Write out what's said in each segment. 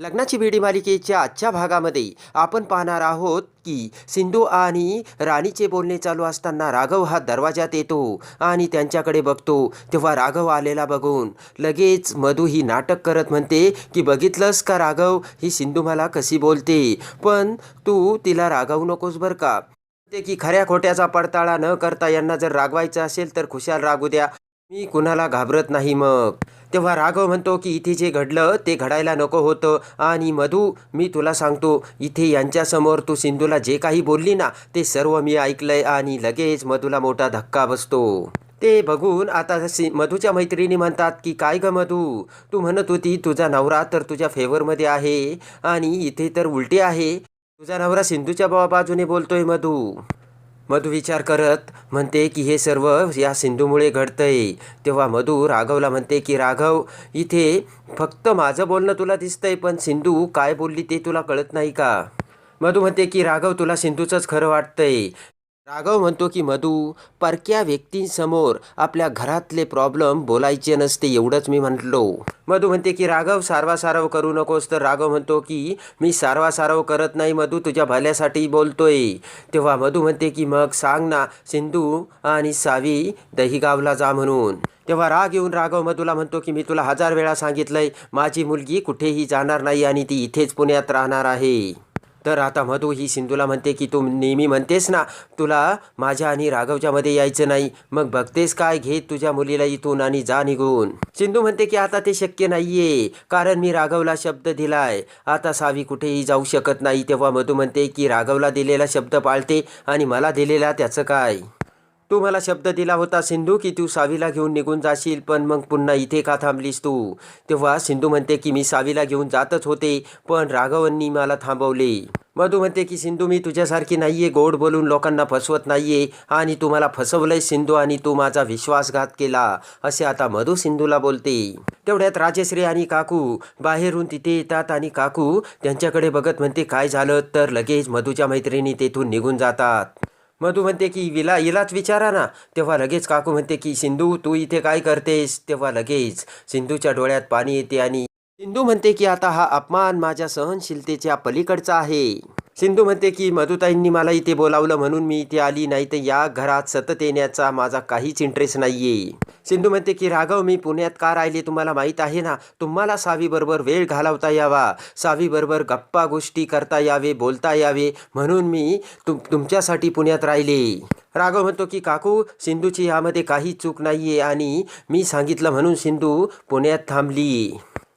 लग्नाची बेडी मालिकेच्या आजच्या भागामध्ये आपण पाहणार आहोत की सिंधू आणि राणीचे बोलणे चालू असताना राघव हा दरवाजात येतो आणि त्यांच्याकडे बघतो तेव्हा राघव आलेला बघून लगेच मधू ही नाटक करत म्हणते की बघितलंस का राघव? ही सिंधू मला कशी बोलते? पण तू तिला रागवू नकोस बरं का. ते की खऱ्या खोट्याचा पडताळा न करता यांना जर रागवायचं असेल तर खुशाल रागू द्या. मी कुणाला घाबरत नाही मग. तेव्हा राघव म्हणतो की इथे जे घडलं ते घडायला नको होतं. आणि मधू मी तुला सांगतो इथे यांच्यासमोर तू सिंधूला जे काही बोलली ना ते सर्व मी ऐकलंय आणि लगेच मधूला मोठा धक्का बसतो. ते बघून आता सि मधूच्या मैत्रिणी म्हणतात की काय ग मधू? तू म्हणत होती तुझा नवरा तर तुझ्या फेवरमध्ये आहे आणि इथे तर उलटी आहे. तुझा नवरा सिंधूच्या बा बाजूने बोलतोय मधू. मधु विचार करत म्हणते की हे सर्व या सिंधूमुळे घडतंय. तेव्हा मधू राघवला म्हणते की राघव इथे फक्त माझं बोलणं तुला दिसतंय पण सिंधू काय बोलली ते तुला कळत नाही का? मधू म्हणते की राघव तुला सिंधूचंच खरं वाटतंय. राघव म्हणतो की मधू परक्या व्यक्तींसमोर आपल्या घरातले प्रॉब्लेम बोलायचे नसते एवढंच मी म्हटलो. मधू म्हणते की राघव सारवासारव करू नकोस. तर राघव म्हणतो की मी सारवासारव करत नाही मधू तुझ्या भल्यासाठी बोलतोय. तेव्हा मधू म्हणते की मग सांग ना सिंधू आणि सावी दहीगावला जा म्हणून. तेव्हा राग येऊन राघव मधूला म्हणतो की मी तुला हजार वेळा सांगितलंय माझी मुलगी कुठेही जाणार नाही आणि ती इथेच पुण्यात राहणार आहे. तर आता मधू ही सिंधूला म्हणते की तू नेहमी म्हणतेस ना तुला माझ्या आणि राघवच्यामध्ये यायचं नाही. मग बघतेस काय घे तुझ्या मुलीला इथून आणि जा निघून. सिंधू म्हणते की आता ते शक्य नाहीये कारण मी राघवला शब्द दिलाय. आता सावी कुठेही जाऊ शकत नाही. तेव्हा मधू म्हणते की राघवला दिलेला शब्द पाळते आणि मला दिलेला त्याचं काय? तू मला शब्द दिला होता सिंधू की तू सावीला घेऊन निघून जाशील पण मग पुन्हा इथे का थांबलीस तू? तेव्हा सिंधू म्हणते की मी सावीला घेऊन जातच होते पण राघवांनी मला थांबवले. मधू म्हणते की सिंधू मी तुझ्यासारखी नाहीये गोड बोलून लोकांना फसवत नाहीये आणि तू मला फसवलंय सिंधू आणि तू माझा विश्वासघात केला असे आता मधू सिंधूला बोलते. तेवढ्यात राजश्री आणि काकू बाहेरून तिथे येतात आणि काकू त्यांच्याकडे बघत म्हणते काय झालं? तर लगेच मधूच्या मैत्रिणी तेथून निघून जातात. मधू म्हणते की विला हिलाच विचारा ना. तेव्हा लगेच काकू म्हणते की सिंधू तू इथे काय करतेस? तेव्हा लगेच सिंधूच्या डोळ्यात पाणी येते आणि सिंधू म्हणते की आता हा अपमान माझ्या सहनशीलतेच्या पलीकडचा आहे. सिंधू म्हणते की मधुताईंनी मला इथे बोलावलं म्हणून मी इथे आली नाही तर या घरात सतत येण्याचा माझा काहीच इंटरेस्ट आहे सिंधू म्हणते की राघव मी पुण्यात का राहिले तुम्हाला माहीत आहे ना? तुम्हाला सावीबरोबर वेळ घालवता यावा. सावीबरोबर गप्पा गोष्टी करता यावे बोलता यावे. म्हणून मी तुम तुमच्यासाठी पुण्यात राहिले. राघव म्हणतो की काकू सिंधूची यामध्ये काही चूक नाही आहे आणि मी सांगितलं म्हणून सिंधू पुण्यात थांबली.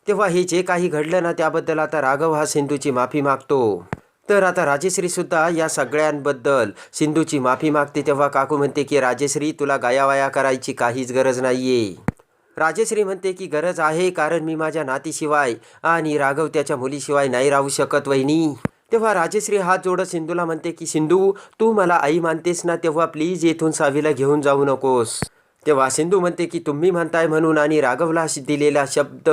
तेव्हा हे जे काही घडलं ना त्याबद्दल आता राघव हा सिंधूची माफी मागतो. तर आता राजेश्री सुद्धा या सगळ्यांबद्दल सिंधूची माफी मागते तेव्हा काकू म्हणते की राजेश्री तुला गायावाया करायची काहीच गरज नाहीये. राजेश्री म्हणते की गरज आहे कारण मी माझ्या नातीशिवाय आणि राघव त्याच्या मुलीशिवाय नाही राहू शकत वहिनी. तेव्हा राजेश्री हात जोडत सिंधूला म्हणते की सिंधू तू मला आई मानतेस ना तेव्हा प्लीज येथून सावीला घेऊन जाऊ नकोस. तेव्हा सिंधू म्हणते की तुम्ही म्हणताय म्हणून आणि राघवला दिलेला शब्द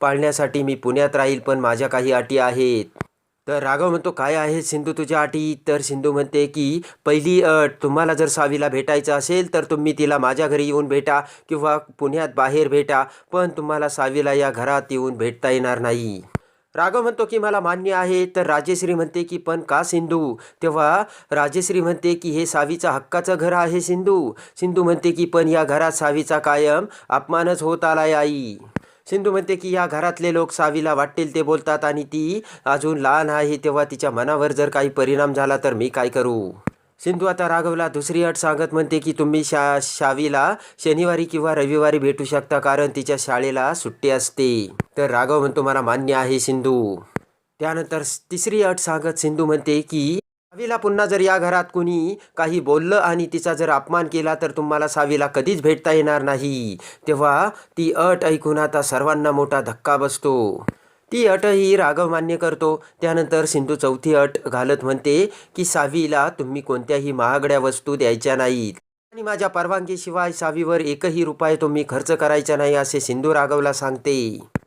पाळण्यासाठी मी पुण्यात राहील पण माझ्या काही अटी आहेत. तर राघव म्हणतो काय आहे सिंधू तुझ्या अटी? तर सिंधू म्हणते की पहिली अट तुम्हाला जर सावीला भेटायचं असेल तर तुम्ही तिला माझ्या घरी येऊन भेटा किंवा पुण्यात बाहेर भेटा पण तुम्हाला सावीला या घरात येऊन भेटता येणार नाही. राघव म्हणतो की मला मान्य आहे. तर राजेश्री म्हणते की पण का सिंधू? तेव्हा राजेश्री म्हणते की हे सावीचा हक्काचं घर आहे सिंधू. सिंधू म्हणते की पण या घरात सावीचा कायम अपमानच होत आलाय आई. सिंधू म्हणते की या घरातले लोक सावीला वाटतील ते बोलतात आणि ती अजून लहान आहे तेव्हा तिच्या मनावर जर काही परिणाम झाला तर मी काय करू? सिंधू आता राघवला दुसरी अट सांगत म्हणते की तुम्ही शा शावीला शनिवारी किंवा रविवारी भेटू शकता कारण तिच्या शाळेला सुट्टी असते. तर राघव म्हणतो मला मान्य आहे सिंधू. त्यानंतर तिसरी अट सांगत सिंधू म्हणते की सावीला पुन्हा जर या घरात कुणी काही बोललं आणि तिचा जर अपमान केला तर तुम्हाला सावीला कधीच भेटता येणार नाही. तेव्हा ती अट ऐकून आता सर्वांना मोठा धक्का बसतो. ती अटही राघव मान्य करतो. त्यानंतर सिंधू चौथी अट घालत म्हणते की सावीला तुम्ही कोणत्याही महागड्या वस्तू द्यायच्या नाहीत. आणि माझ्या परवानगीशिवाय सावीवर एकही रुपये तुम्ही खर्च करायचा नाही असे सिंधू राघवला सांगते.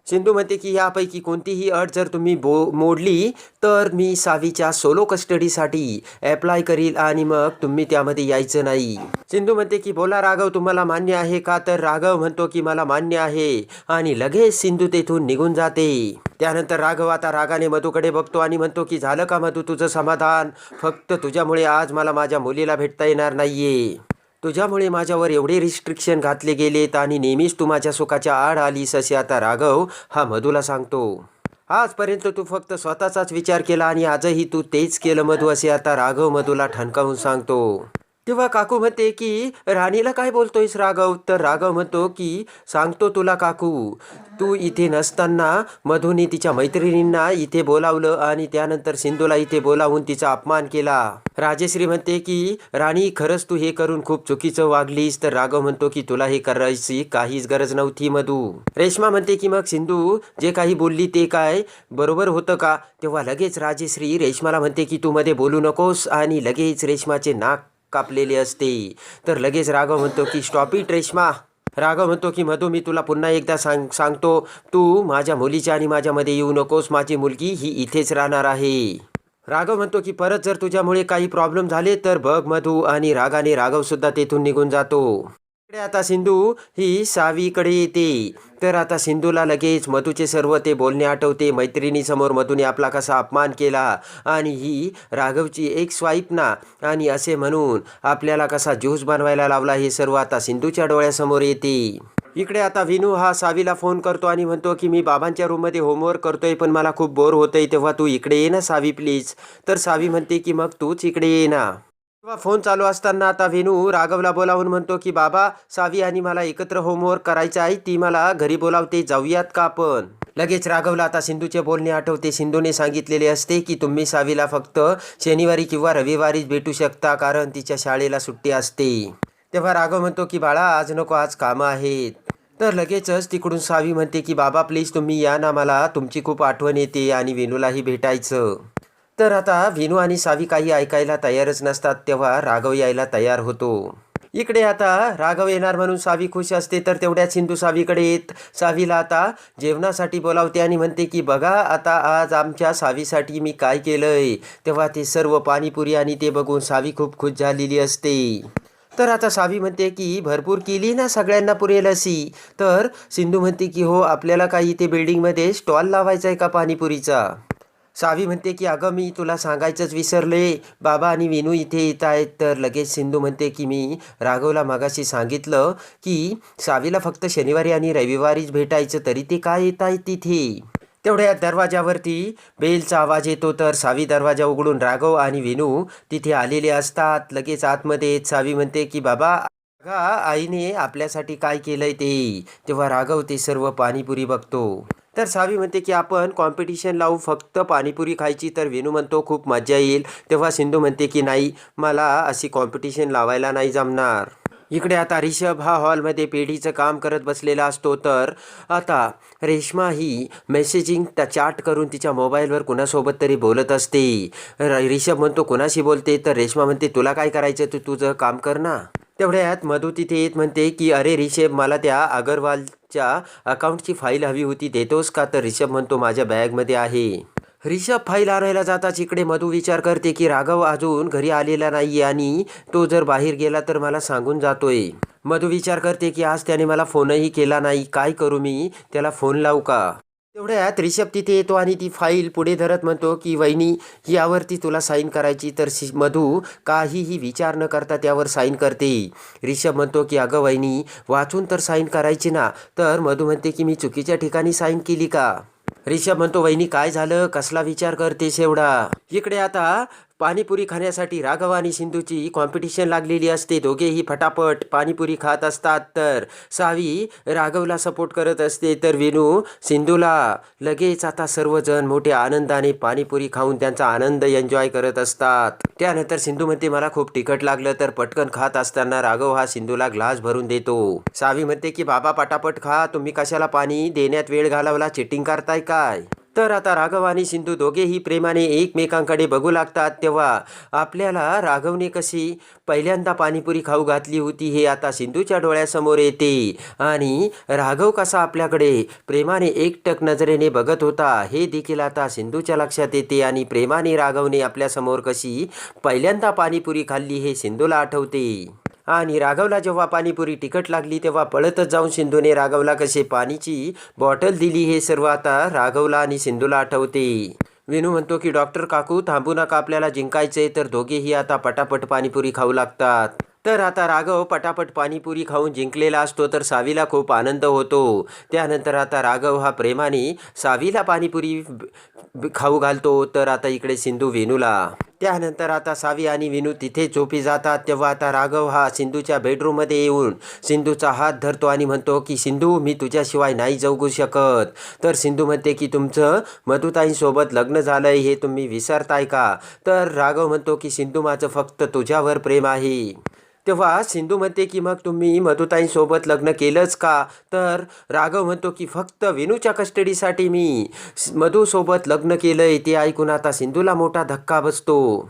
सिंधू म्हणते की यापैकी कोणतीही अट जर तुम्ही बो मोडली तर मी सावीच्या सोलो कस्टडीसाठी अप्लाय करील आणि मग तुम्ही त्यामध्ये यायचं नाही. सिंधू म्हणते की बोला राघव तुम्हाला मान्य आहे का? तर राघव म्हणतो की मला मान्य आहे. आणि लगेच सिंधू तेथून निघून जाते. त्यानंतर राघव आता रागाने मधूकडे बघतो आणि म्हणतो की झालं का मधू तुझं समाधान? फक्त तुझ्यामुळे आज मला माझ्या मुलीला भेटता येणार नाहीये. तुझ्यामुळे माझ्यावर एवढे रिस्ट्रिक्शन घातले गेलेत आणि नेहमीच तू माझ्या सुखाच्या आड आलीस असे आता राघव हा मधूला सांगतो. आजपर्यंत तू फक्त स्वतःचाच विचार केला आणि आजही तू तेच केलं मधू असे आता राघव मधूला ठणकावून सांगतो. तेव्हा काकू म्हणते की राणीला काय बोलतोयस राघव? तर राघव म्हणतो की सांगतो तुला काकू तू इथे नसताना मधूने तिच्या मैत्रिणींना इथे बोलावलं आणि त्यानंतर सिंधूला इथे बोलावून तिचा अपमान केला. राजेश्री म्हणते की राणी खरंच तू हे करून खूप चुकीचं वागलीस. तर राघव म्हणतो की तुला हे करायची काहीच गरज नव्हती मधू. रेश्मा म्हणते की मग सिंधू जे काही बोलली ते काय? बरोबर होतं का? तेव्हा लगेच राजेश्री रेश्माला म्हणते की तू मध्ये बोलू नकोस. आणि लगेच रेश्माचे नाक कापलेले असते. तर लगेच राघव म्हणतो की स्टॉप इट रेश्मा. राघव म्हणतो की मधू मी तुला पुन्हा एकदा सांग सांगतो तू माझ्या मुलीच्या आणि माझ्यामध्ये येऊ नकोस. माझी मुलगी ही इथेच राहणार आहे. राघव म्हणतो की परत जर तुझ्यामुळे काही प्रॉब्लेम झाले तर बघ मधू आणि रागाने राघवसुद्धा तेथून निघून जातो. इकडे आता सिंधू ही सावीकडे येते. तर आता सिंधूला लगेच मधूचे सर्व ते बोलणे आठवते. मैत्रिणीसमोर मधूने आपला कसा अपमान केला आणि ही राघवची एक स्वाईप ना आणि असे म्हणून आपल्याला कसा ज्यूस बनवायला लावला हे सर्व आता सिंधूच्या डोळ्यासमोर येते. इकडे आता विनू हा सावीला फोन करतो आणि म्हणतो की मी बाबांच्या रूममध्ये होमवर्क करतोय पण मला खूप बोर होतंय तेव्हा तू इकडे ये ना सावी प्लीज तर सावी म्हणते की मग तूच इकडे ये ना. तेव्हा फोन चालू असताना आता वेणू राघवला बोलावून म्हणतो की बाबा सावी आणि मला एकत्र होमवर्क करायचं आहे ती मला घरी बोलावते जाऊयात का आपण? लगेच राघवला आता सिंधूचे बोलणे आठवते. सिंधूने सांगितलेले असते की तुम्ही सावीला फक्त शनिवारी किंवा रविवारीच भेटू शकता कारण तिच्या शाळेला सुट्टी असते. तेव्हा राघव म्हणतो की बाळा आज नको आज कामं आहेत. तर लगेचच तिकडून सावी म्हणते की बाबा प्लीज तुम्ही या ना मला तुमची खूप आठवण येते आणि वेणूलाही भेटायचं. तर आता विनू आणि सावी काही ऐकायला तयारच नसतात तेव्हा राघव यायला तयार होतो. इकडे आता राघव येणार म्हणून सावी खुश असते तर तेवढ्या सिंधू सावीकडे येत. सावीला आता जेवणासाठी बोलावते आणि म्हणते की बघा आता आज आमच्या सावीसाठी मी काय केलंय? तेव्हा ते सर्व पाणीपुरी आणि ते बघून सावी खूप खुश झालेली असते. तर आता सावी म्हणते की भरपूर केली ना सगळ्यांना पुरेल अशी. तर सिंधू म्हणते की हो आपल्याला काही इथे बिल्डिंगमध्ये स्टॉल लावायचा आहे का पाणीपुरीचा? सावी म्हणते की अगं मी तुला सांगायचंच विसरले. बाबा आणि विनू इथे येत आहेत. तर लगेच सिंधू म्हणते की मी राघवला मागाशी सांगितलं की सावीला फक्त शनिवारी आणि रविवारीच भेटायचं तरी ते काय येत आहेत तिथे? तेवढ्या दरवाजावरती बेलचा आवाज येतो तर सावी दरवाजा उघडून राघव आणि विनू तिथे आलेले असतात. लगेच आतमध्ये येत सावी म्हणते की बाबा आईने आपल्यासाठी काय केलंय ते? तेव्हा राघव ते सर्व पाणीपुरी बघतो. तर सावी म्हणते की आपण कॉम्पिटिशन लावू फक्त पाणीपुरी खायची तर वेणू म्हणतो खूप मजा येईल. तेव्हा सिंधू म्हणते की नाही मला अशी कॉम्पिटिशन लावायला नाही जमणार. इकडे आता रिषभ हा हॉलमध्ये पेढीचं काम करत बसलेला असतो. तर आता रेश्मा ही मेसेजिंग त्या चॅट करून तिच्या मोबाईलवर कुणासोबत तरी बोलत असते. र- रिषभ म्हणतो कुणाशी बोलते? तर रेश्मा म्हणते तुला काय करायचं? तू तुझं काम कर ना. तेवढ्यात मधू तिथे येत म्हणते की अरे रिषभ मला त्या अगरवाल अगरवालच्या अकाउंटची फाईल हवी होती देतोस का? तर रिषभ म्हणतो माझ्या बॅगमध्ये आहे. रिषभ फाईल आणायला जाताच इकडे मधू विचार करते की राघव अजून घरी आलेला नाही आणि तो जर बाहेर गेला तर मला सांगून जातोय. मधू विचार करते की आज त्याने मला फोनही केला नाही. काय करू मी? त्याला फोन लावू का? तेवढ्यात रिषभ तिथे येतो आणि ती फाईल पुढे धरत म्हणतो की वहिनी यावरती तुला साईन करायची तर शि- मधू काहीही विचार न करता त्यावर साईन करते. रिषभ म्हणतो की अगं वहिनी वाचून तर साईन करायची ना तर मधू म्हणते की मी चुकीच्या ठिकाणी साईन केली का? रिषभ म्हणतो वहिनी काय झालं? कसला विचार करतेस एवढा? इकडे आता पाणीपुरी खाण्यासाठी राघव आणि सिंधूची कॉम्पिटिशन लागलेली असते. दोघेही फटाफट पाणीपुरी खात असतात. तर सावी राघवला सपोर्ट करत असते. तर विनू सिंधूला लगेच आता सर्वजण मोठ्या आनंदाने पाणीपुरी खाऊन त्यांचा आनंद एन्जॉय करत असतात. त्यानंतर सिंधू म्हणते मला खूप तिखट लागलं तर पटकन खात असताना राघव हा सिंधूला ग्लास भरून देतो. सावी म्हणते की बाबा पटापट खा. तुम्ही कशाला पाणी देण्यात वेळ घालवला? चिटिंग करताय काय? तर आता राघव आणि सिंधू दोघेही प्रेमाने एकमेकांकडे बघू लागतात तेव्हा आपल्याला राघवने कशी पहिल्यांदा पाणीपुरी खाऊ घातली होती हे आता सिंधूच्या डोळ्यासमोर येते. आणि राघव कसा आपल्याकडे प्रेमाने एकटक नजरेने बघत होता हे देखील आता सिंधूच्या लक्षात येते आणि प्रेमाने राघवने आपल्यासमोर कशी पहिल्यांदा पाणीपुरी खाल्ली हे सिंधूला आठवते. आणि राघवला जेव्हा पाणीपुरी तिखट लागली तेव्हा पळतच जाऊन सिंधूने राघवला कसे पाणीची बॉटल दिली हे सर्व आता राघवला आणि सिंधूला आठवते. विनू म्हणतो की डॉक्टर काकू थांबू नका आपल्याला जिंकायचे तर दोघेही आता पटापट पाणीपुरी खाऊ लागतात. तर आता राघव पटापट पाणीपुरी खाऊन जिंकलेला असतो तर सावीला खूप आनंद होतो. त्यानंतर आता राघव हा प्रेमाने सावीला पाणीपुरी खाऊ घालतो तर आता इकडे सिंधू वेणूला त्यानंतर आता सावी आणि विनू तिथे झोपी जातात तेव्हा आता राघव हा सिंधूच्या बेडरूममध्ये येऊन सिंधूचा हात धरतो आणि म्हणतो की सिंधू मी तुझ्याशिवाय नाही जगू शकत. तर सिंधू म्हणते की तुमचं मधुताईंसोबत लग्न झालंय हे तुम्ही विसरताय का? तर राघव म्हणतो की सिंधू माझं फक्त तुझ्यावर प्रेम आहे. तेव्हा सिंधू म्हणते की मग तुम्ही मधुताईंसोबत लग्न केलंच का? तर राघव म्हणतो की फक्त विनूच्या कस्टडीसाठी मी मधूसोबत लग्न केलंय ते ऐकून आता सिंधूला मोठा धक्का बसतो.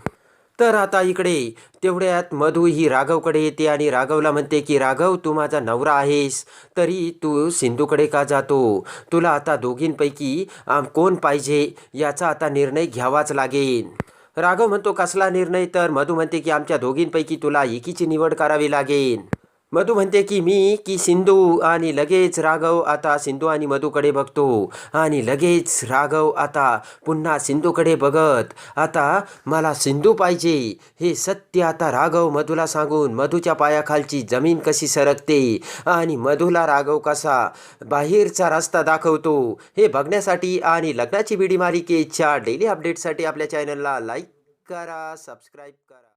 तर आता इकडे तेवढ्यात मधू ही राघवकडे येते आणि राघवला म्हणते की राघव तू माझा नवरा आहेस तरी तू सिंधूकडे का जातो? तुला आता दोघींपैकी कोण पाहिजे? याचा आता निर्णय घ्यावाच लागेल. राघव म्हणतो कसला निर्णय? तर मधू म्हणते की आमच्या दोघींपैकी तुला एकीची निवड करावी लागेल. मधू म्हणते की मी की सिंधू आणि लगेच राघव आता सिंधू आणि मधूकडे बघतो. आणि लगेच राघव आता पुन्हा सिंधूकडे बघत. आता मला सिंधू पाहिजे. हे सत्य आता राघव मधूला सांगून मधूच्या पायाखालची जमीन कशी सरकते? आणि मधूला राघव कसा बाहेरचा रस्ता दाखवतो? हे बघण्यासाठी आणि लग्नाची बिडी मालिकेच्या डेली अपडेटसाठी आपल्या चॅनलला लाईक करा सबस्क्राईब करा.